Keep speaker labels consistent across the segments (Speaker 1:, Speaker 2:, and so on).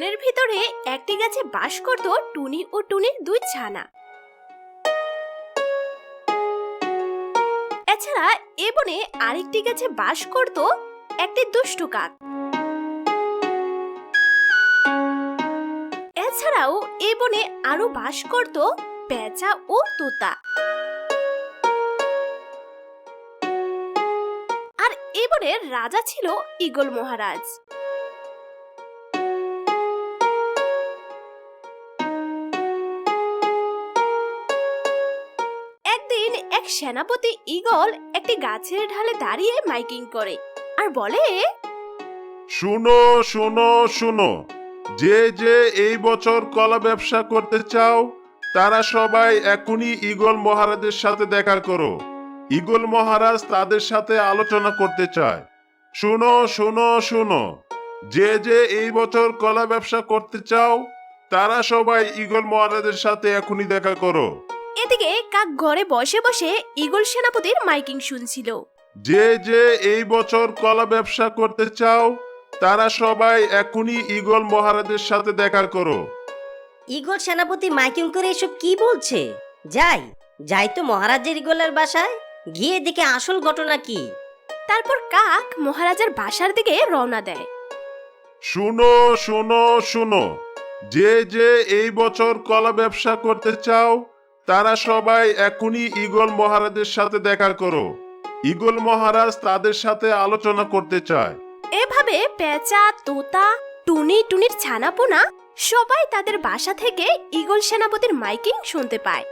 Speaker 1: বনের ভিতরে একটি গাছে বাস করত টুনি ও টুনির দুই ছানা। এছাড়া এ বনে আরেকটি গাছে বাস করত একটি দুষ্টু কাক। এছাড়াও এ বনে আরও বাস করত পেঁচা ও তোতা। আর এ বনের রাজা ছিল ইগল মহারাজ। সেনাপতি ইগল একটি গাছের ঢালে দাঁড়িয়ে মাইকিং করে আর বলে,
Speaker 2: শুনো শুনো শুনো। যে যে এই বছর কলা ব্যবসা করতে চাও, তারা সবাই এখনই ইগল মহারাজের সাথে দেখা করো। ইগল মহারাজ তাদের সাথে আলোচনা করতে চায়। শুনো শুনো শুনো। যে যে এই বছর কলা ব্যবসা করতে চাও, তারা সবাই ইগল মহারাজের সাথে এখনই দেখা করো।
Speaker 1: এদিকে কাক ঘরে বসে বসে ইগল সেনাপতির মাইকিং শুনছিল।
Speaker 2: যে যে এই বছর কলা ব্যবসা করতে চাও তারা সবাই এখনই ইগল মহারাজের সাথে দেখা করো।
Speaker 3: ইগল সেনাপতি মাইকিং করে এসব কি বলছে? যাই যাই তো মহারাজের ইগলের বাসায় গিয়ে দেখে আসল ঘটনা কি?
Speaker 1: তারপর কাক মহারাজার বাসার দিকে রওনা দেয়।
Speaker 2: শুনো শুনো শুনো যে যে এই বছর কলা ব্যবসা করতে চাও তারা সবাই এখনই ইগল মহারাজের সাথে দেখা করো। ইগল মহারাজ তাদের সাথে আলোচনা করতে চায়।
Speaker 1: এভাবে পেঁচা, তোতা, টুনি, টুনির ছানাপোনা সবাই তাদের বাসা থেকে ইগল সেনাপতির মাইকিং শুনতে পায়।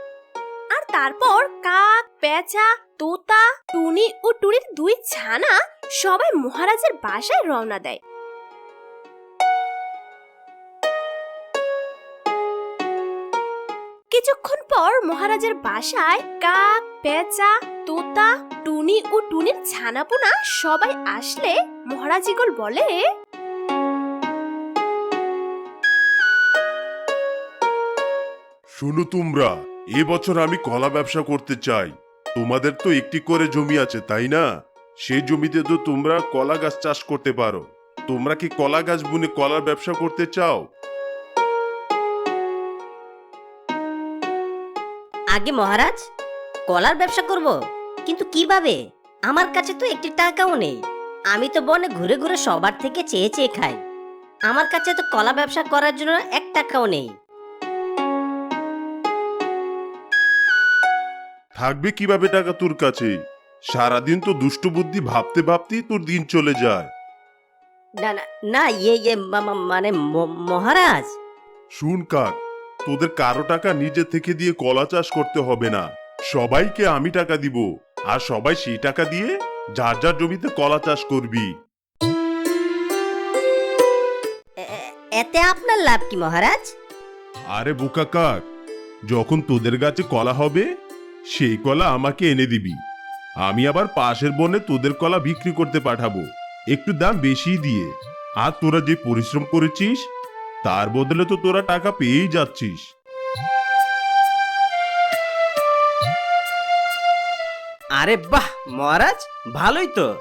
Speaker 1: আর তারপর কাক, পেঁচা, তোতা, টুনি ও টুনির দুই ছানা সবাই মহারাজের বাসায় রওনা দেয়। কিছুক্ষণ পর মহারাজের বাসায় কাক, পেঁচা, তোতা, টুনি ও টুনির ছানাপোনা সবাই আসলে মহারাজ বলে,
Speaker 2: শুনো তোমরা এবছর আমি কলা ব্যবসা করতে চাই। তোমাদের তো একটি করে জমি আছে, তাই না? সেই জমিতে তো তোমরা কলা গাছ চাষ করতে পারো। তোমরা কি কলা গাছ বুনে কলার ব্যবসা করতে চাও?
Speaker 3: আগে মহারাজ কলার ব্যবসা করব। কিন্তু কীভাবে? আমার কাছে তো একটি টাকাও নেই। আমি তো বনে ঘুরে ঘুরে সবার থেকে চেয়ে চেয়ে খাই। আমার কাছে তো কলা ব্যবসা করার জন্য এক টাকাও নেই।
Speaker 2: থাকবে কীভাবে টাকা তোর কাছে? সারাদিন তো দুষ্ট বুদ্ধি ভাবতে ভাবতেই তোর দিন চলে যায়।
Speaker 3: না না না ইয়ে ইয়ে মা- মা- মানে ম- মহারাজ?
Speaker 2: শুন কাক তোদের কারও টাকা নিজে থেকে দিয়ে কলা চাষ করতে হবে না। সবাইকে আমি টাকা দিব আর সবাই সেই টাকা দিয়ে যার যার জমিতে কলা চাষ করবি।
Speaker 3: এতে আপনার লাভ কি মহারাজ?
Speaker 2: আরে বোকা কাক যখন তোদের গাছে কলা হবে সেই কলা আমাকে এনে দিবি। আমি আবার পাশের বনে তোদের কলা বিক্রি করতে পাঠাবো। একটু দাম বেশি দিয়ে। আর তোরা যে পরিশ্রম করেছিস তার বদলে তো তোরা টাকা পেয়েই যাচ্ছিস।
Speaker 4: আরে বাহ, মহারাজ, ভালোই তো।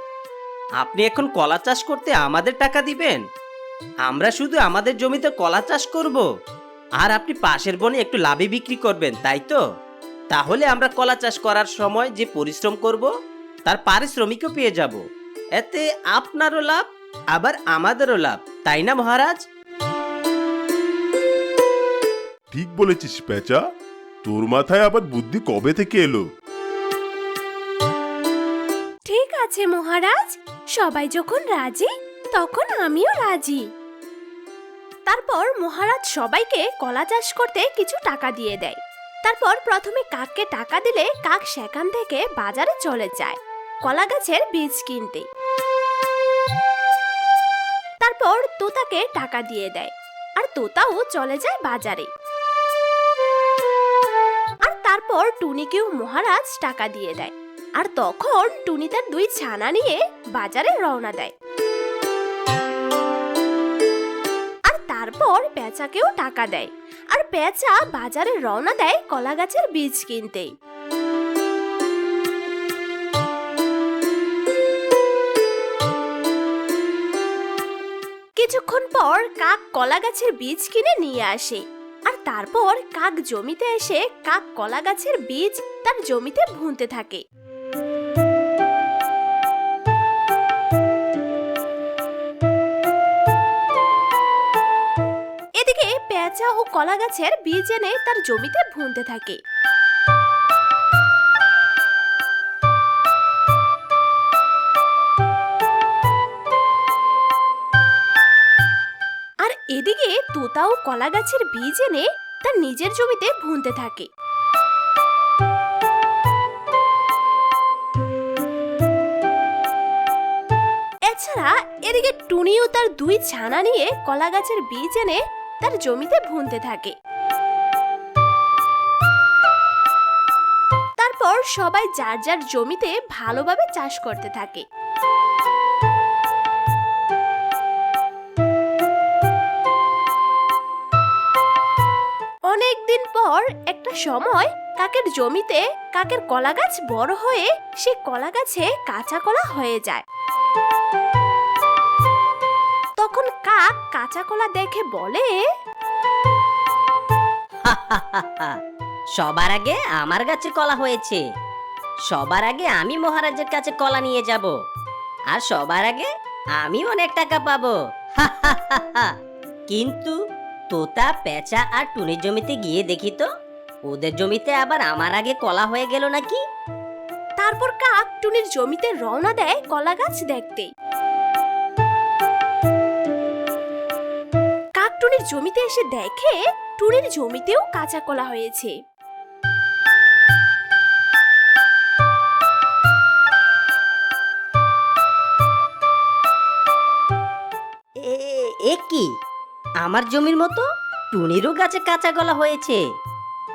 Speaker 4: আপনি এখন কলা চাষ করতে আমাদের টাকা দিবেন? আমরা শুধু আমাদের জমিতে কলা চাষ করব। আর আপনি পাশের বনে একটু লাভে বিক্রি করবেন, তাই তো? তাহলে আমরা কলা চাষ করার সময় যে পরিশ্রম করব, তার পারিশ্রমিকও পেয়ে যাব। এতে আপনারও লাভ, আবার আমাদেরও লাভ, তাই না মহারাজ?
Speaker 2: ঠিক বলেছিস পেঁচা তোর মাথায় আবার বুদ্ধি কবে থেকে এলো?
Speaker 1: ঠিক আছে, মহারাজ। সবাই যখন রাজি, তখন আমিও রাজি। তারপর মহারাজ সবাইকে কলা চাষ করতে কিছু টাকা দিয়ে দেয়। তারপর প্রথমে কাককে টাকা দিলে কাক সেখান থেকে বাজারে চলে যায়, কলা গাছের বীজ কিনতে। তারপর তোতাকে টাকা দিয়ে দেয়, আর তোতাও চলে যায় বাজারে। তারপর টুনিকেও মহারাজ টাকা দিয়ে দেয়। আর তখন টুনি তার দুই ছানা নিয়ে বাজারে রওনা দেয়। আর তারপর পেঁচাকেও টাকা দেয়। আর পেঁচা বাজারে রওনা দেয় কলা গাছের বীজ কিনতে কিছুক্ষণ পর কাক কলা গাছের বীজ কিনে নিয়ে আসে। তারপর কাক জমিতে এসে কাক কলা গাছের বীজ তার জমিতে ভুনতে থাকে। এদিকে পেঁচা ও কলা গাছের বীজ এনে তার জমিতে ভুনতে থাকে। এদিকে তোতাও কলা গাছের বীজ এনে তার নিজের জমিতে ভুনতে থাকে। এছাড়া এদিকে টুনিও তার দুই ছানা নিয়ে কলা গাছের বীজ এনে তার জমিতে ভুনতে থাকে। তারপর সবাই যার যার জমিতে ভালোভাবে চাষ করতে থাকে। পর একটা সময় কাকের জমিতে কাকের কলা গাছ বড় হয়ে সে কলা গাছে কাঁচা কলা হয়ে যায়। তখন কাক কাঁচা কলা দেখে বলে,
Speaker 3: সবার আগে আমার গাছে কলা হয়েছে। সবার আগে আমি মহারাজের কাছে কলা নিয়ে যাব। আর সবার আগে আমি অনেক টাকা পাবো। কিন্তু তোতা পেঁচা আর টুনির জমিতে গিয়ে দেখি তো। ওদের জমিতে আবার আমার আগে কলা হয়ে গেল নাকি?
Speaker 1: তারপর কাক টুনির জমিতে রওনা দেয় কলা গাছ দেখতে। কাক টুনির জমিতে এসে দেখে টুনির জমিতেও কাঁচা কলা হয়েছে।
Speaker 3: এ এ কি? আমার জমির মতো টুনিরও গাছে কাঁচা গলা হয়েছে।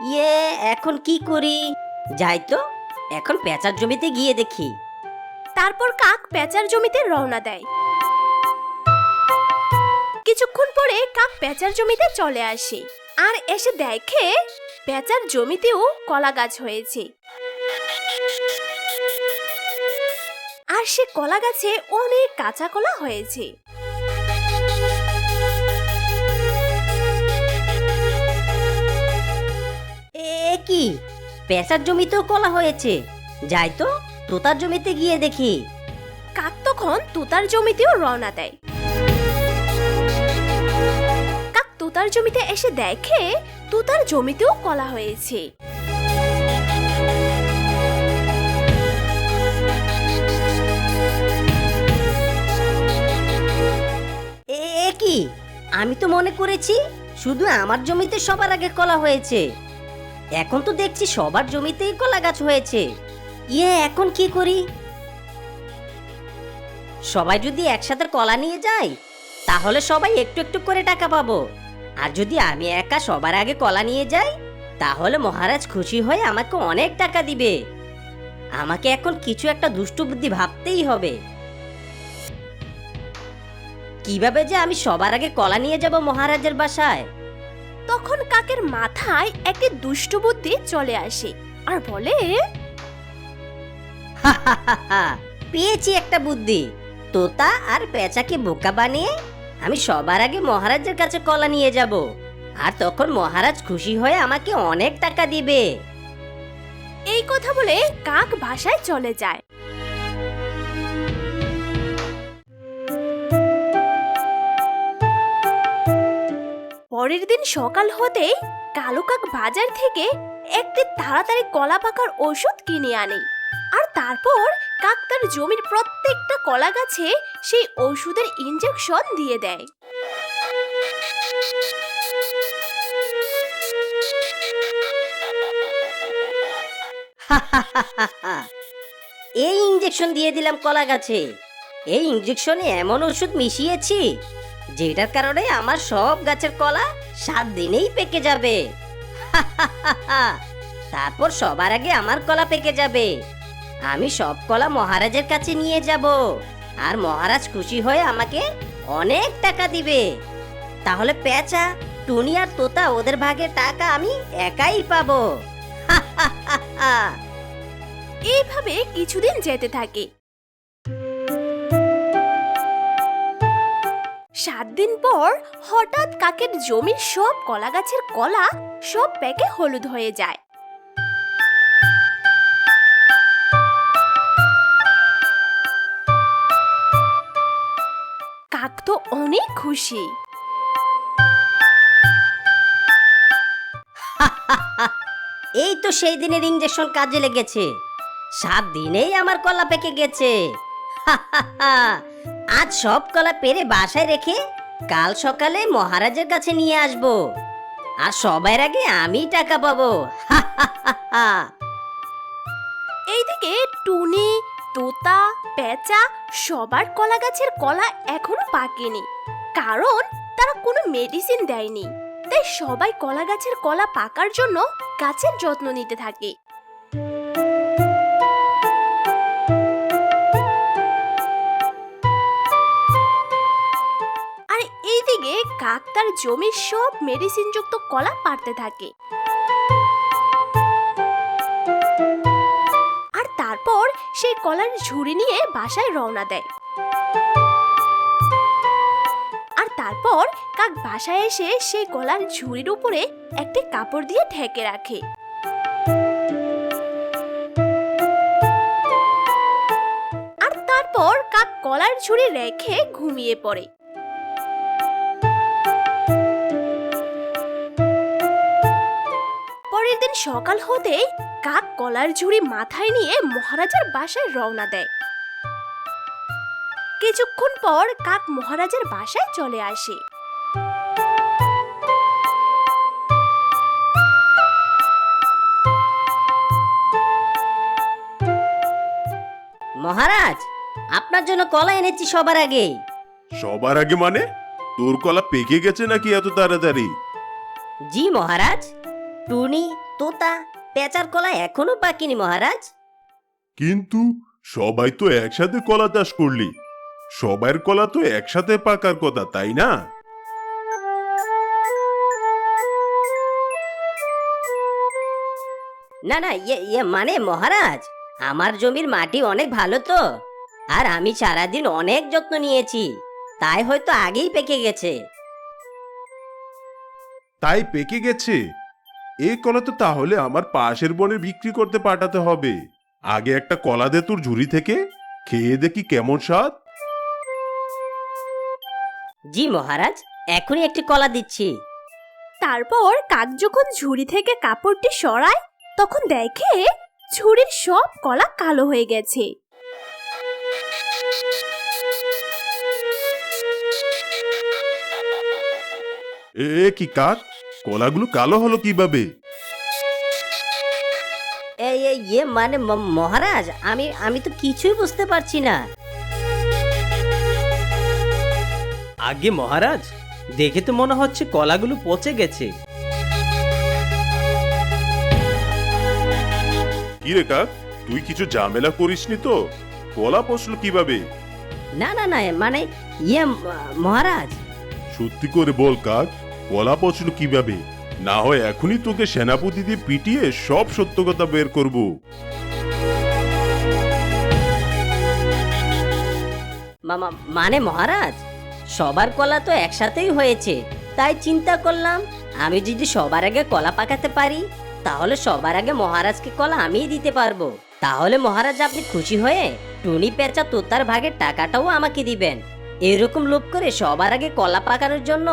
Speaker 3: ইয়ে এখন কি করি? যাই তো, এখন পেঁচার জমিতে গিয়ে দেখি।
Speaker 1: তারপর কাক পেঁচার জমিতে রওনা দেয়। কিছুক্ষণ পরে কাক পেঁচার জমিতে চলে আসে আর এসে দেখে পেঁচার জমিতেও কলা গাছ হয়েছে। আর সে কলা গাছে অনেক কাঁচা কলা হয়েছে।
Speaker 3: পেঁচার জমিতেও কলা হয়েছে। যাই তো তোতার জমিতে গিয়ে দেখি।
Speaker 1: কাক তখন তোতার জমিতেও রওনা দেয়। কাক তোতার জমিতে এসে দেখে তোতার জমিতেও কলা হয়েছে।
Speaker 3: এ এ কি? আমি তো মনে করেছি শুধু আমার জমিতে সবার আগে কলা হয়েছে। এখন তো দেখছি সবার জমিতেই কলা গাছ হয়েছে। ইয়ে এখন কি করি? সবাই যদি একসাথে কলা নিয়ে যায়, তাহলে সবাই একটু একটু করে টাকা পাবো। আর যদি আমি একা সবার আগে কলা নিয়ে যাই, তাহলে মহারাজ খুশি হয়ে আমাকে অনেক টাকা দিবে। আমাকে এখন কিছু একটা দুষ্টু বুদ্ধি ভাবতেই হবে। কীভাবে যে আমি সবার আগে কলা নিয়ে যাব মহারাজের বাসায়?
Speaker 1: তখন কাকের মাথায় একটি দুষ্ট বুদ্ধি চলে আসে আর বলে
Speaker 3: পেয়েছি একটা বুদ্ধি। তোতা আর পেঁচাকে বোকা বানিয়ে আমি সবার আগে মহারাজের কাছে কলা নিয়ে যাব। আর তখন মহারাজ খুশি হয়ে আমাকে অনেক টাকা দিবে।
Speaker 1: এই কথা বলে কাক বাসায় চলে যায়। পরের দিন সকাল হতেই কালো কাক বাজার থেকে একটি তাড়াতাড়ি কলা পাকার ওষুধ কিনে আনে। আর তারপর কাক তার জমির প্রত্যেকটা কলা গাছে সেই ওষুধের ইঞ্জেকশন দিয়ে দেয়।
Speaker 3: এই ইঞ্জেকশন দিয়ে দিলাম কলা গাছে। এই ইঞ্জেকশনে এমন ওষুধ মিশিয়েছি যেটার কারণে আমার সব গাছের কলা সাত দিনেই পেকে যাবে। তারপর সবার আগে আমার কলা পেকে যাবে। আমি সব কলা মহারাজের কাছে নিয়ে যাব। আর মহারাজ খুশি হয়ে আমাকে অনেক টাকা দিবে। তাহলে পেঁচা, টুনি আর তোতা ওদের ভাগে টাকা আমি একাই পাবো।
Speaker 1: এইভাবে কিছুদিন যেতে থাকে। সাত দিন পর হঠাৎ কাকের জমির সব কলা গাছের কলা সব প্যাকে হলুদ হয়ে যায়। কাক তো অনেক খুশি।
Speaker 3: এই তো সেই দিনের ইঞ্জেকশন কাজে লেগেছে। সাত দিনেই আমার কলা পেকে গেছে। আজ সব কলা পেরে বাসায় রেখে কাল সকালে মহারাজের কাছে নিয়ে আসব। আর সবার আগে আমি টাকা পাবো।
Speaker 1: এইদিকে টুনি, তোতা, পেঁচা সবার কলা গাছের কলা এখনও পাকেনি। কারণ তারা কোনো মেডিসিন দেয়নি। তাই সবাই কলা গাছের কলা পাকার জন্য গাছের যত্ন নিতে থাকে। কাক তার জমির সব মেডিসিনযুক্ত কলা পারতে থাকে। আর তারপর সেই কলার ঝুড়ি নিয়ে বাসায় রওনা দেয়। আর তারপর কাক বাসায় এসে সেই কলার ঝুড়ির উপরে একটি কাপড় দিয়ে ঢেকে রাখে। আর তারপর কাক কলার ঝুড়ি রেখে ঘুমিয়ে পড়ে। পরের দিন সকাল হতেই কাক কলার ঝুড়ি মাথায় নিয়ে মহারাজার বাসায় রওনা দেয়। কিছুক্ষণ পর কাক মহারাজার বাসায় চলে আসে।
Speaker 3: মহারাজ আপনার জন্য কলা এনেছি সবার আগে।
Speaker 2: সবার আগে মানে? তোর কলা পেকে গেছে নাকি এত তাড়াতাড়ি?
Speaker 3: জি মহারাজ টুনি তোতা পেঁচার কলা এখনও পাকিনি মহারাজ?
Speaker 2: কিন্তু সবাই তো একসাথে কলা চাষ করলি। সবার কলা তো একসাথে পাকার কথা তাই না?
Speaker 3: না না ইয়ে ইয়ে মানে মহারাজ আমার জমির মাটি অনেক ভালো তো। আর আমি সারাদিন অনেক যত্ন নিয়েছি তাই হয়তো আগেই পেকে গেছে।
Speaker 2: তাই পেকে গেছে? এই কলা তো তাহলে আমার পাশের বনে বিক্রি করতে পাঠাতে হবে। আগে একটা কলা দে তোর ঝুড়ি থেকে খেয়ে দেখি কেমন স্বাদ।
Speaker 3: জি মহারাজ এখনই একটি কলা দিচ্ছি।
Speaker 1: তারপর কাক যখন ঝুড়ি থেকে কাপড়টি সরায় তখন দেখে ঝুড়ির সব কলা কালো হয়ে গেছে।
Speaker 2: এ কি কাক? কলাগুলো কালো হলো কীভাবে?
Speaker 3: এই এই, ইয়ে মানে ম- মহারাজ আমি আমি তো কিছুই বুঝতে পারছি না।
Speaker 4: আগে মহারাজ দেখে তো মনে হচ্ছে কলাগুলো পচে গেছে।
Speaker 2: কি রে কাক তুই কিছু ঝামেলা করিসনি তো? কলা পচলো কীভাবে?
Speaker 3: না না না মানে ইয়ে ম- মহারাজ।
Speaker 2: সত্যি করে বল কাক কলা পচলো কীভাবে? না হয় এখনই তোকে সেনাপতি দিয়ে পিটিয়ে সব সত্য কথা বের করব।
Speaker 3: মানে মহারাজ? সবার কলা তো একসাথেই হয়েছে। তাই চিন্তা করলাম, আমি যদি সবার আগে কলা পাকাতে পারি, তাহলে সবার আগে মহারাজকে কলা আমিই দিতে পারব। তাহলে মহারাজ আপনি খুশি হয়ে টুনি পেঁচা তোতার ভাগের টাকাটাও আমাকে দিবেন। এরকম লোভ করে সবার আগে কলা পাকানোর জন্য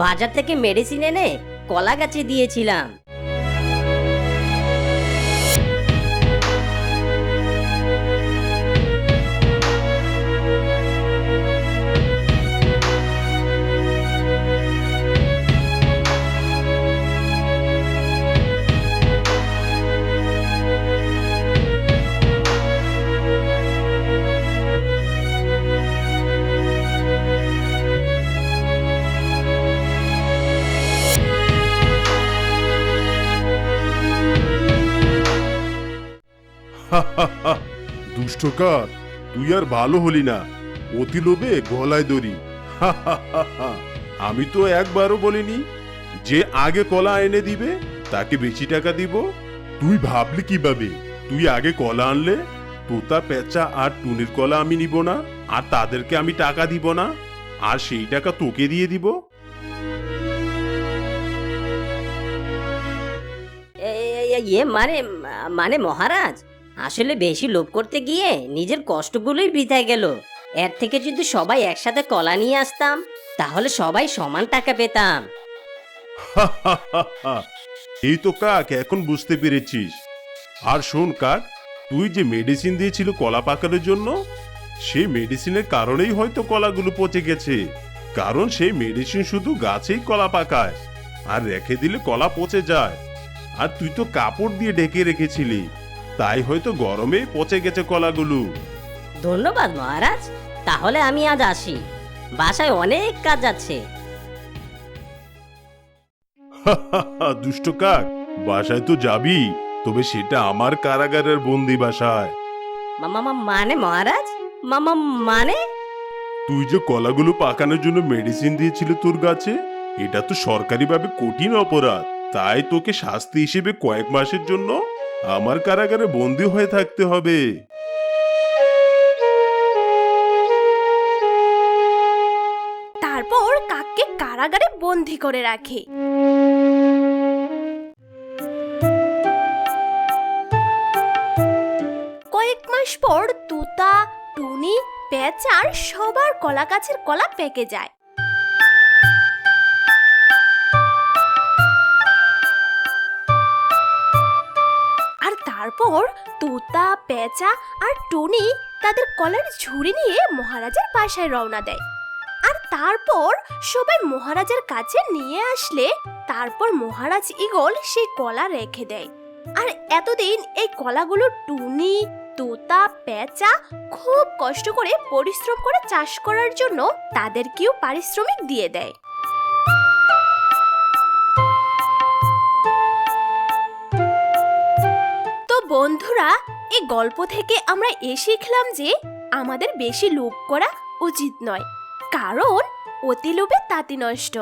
Speaker 3: বাজার থেকে মেডিসিন এনে কলা গাছে দিয়েছিলাম।
Speaker 2: দুষ্ট কাক তুই আর ভালো হলি না। অতি লোভে গলায় দড়ি। আমি তো একবারও বলিনি যে আগে কলা এনে দিবে, তাকে বেশি টাকা দিব। তুই ভাবলি কীভাবে? তুই আগে কলা আনলে, তোতা, পেঁচা আর টুনির কলা আমি নিব না, আর তাদেরকে আমি টাকা দিব না, আর সেই টাকা তোকে দিয়ে দিব।
Speaker 3: মানে মানে মহারাজ? আসলে বেশি লোভ করতে গিয়ে নিজের কষ্টগুলোই বৃথায় গেল। এর থেকে যদি সবাই একসাথে কলা নিয়ে আসতাম, তাহলে সবাই সমান টাকা পেতাম।
Speaker 2: এই তো কাক, এখন বুঝতে পেরেছিস। আর শোন কাক, তুই যে মেডিসিন দিয়েছিল কলা পাকানোর জন্য, সেই মেডিসিনের কারণেই হয়তো কলাগুলো পচে গেছে। কারণ সেই মেডিসিন শুধু গাছেই কলা পাকায়, আর রেখে দিলে কলা পচে যায়। আর তুই তো কাপড় দিয়ে ঢেকে রেখেছিলি। তাই হয়তো গরমে পচে গেছে কলাগুলো।
Speaker 3: ধন্যবাদ মহারাজ। তাহলে আমি আজ আসি। বাসায় অনেক কাজ আছে।
Speaker 2: দুষ্ট কাক বাসায় তো যাবি তবে সেটা আমার কারাগারের বন্দি বাসায়।
Speaker 3: মা- মা- মা- মানে মহারাজ? মামা মানে?
Speaker 2: তুই যে কলাগুলো পাকানোর জন্য মেডিসিন দিয়েছিল তোর গাছে এটা তো সরকারিভাবে কঠিন অপরাধ। তাই তোকে শাস্তি হিসেবে কয়েক মাসের জন্য আমার কারাগারে বন্দি হয়ে থাকতে হবে।
Speaker 1: তারপর কাককে কারাগারে বন্দি করে রাখে। কয়েক মাস পর, তুতা, টুনি, পেঁচার সবার কলা গাছের কলা পেকে যায়। তারপর তোতা, পেঁচা আর টুনি তাদের কলার ঝুড়ি নিয়ে মহারাজের বাসায় রওনা দেয়। আর তারপর সবাই মহারাজের কাছে নিয়ে আসলে তারপর মহারাজ ইগল সেই কলা রেখে দেয়। আর এতদিন এই কলাগুলো টুনি, তোতা, পেঁচা খুব কষ্ট করে পরিশ্রম করে চাষ করার জন্য তাদেরকেও পারিশ্রমিক দিয়ে দেয়। বন্ধুরা এই গল্প থেকে আমরা এ শিখলাম যে আমাদের বেশি লোভ করা উচিত নয়, কারণ অতি লোভে তাঁতি নষ্ট।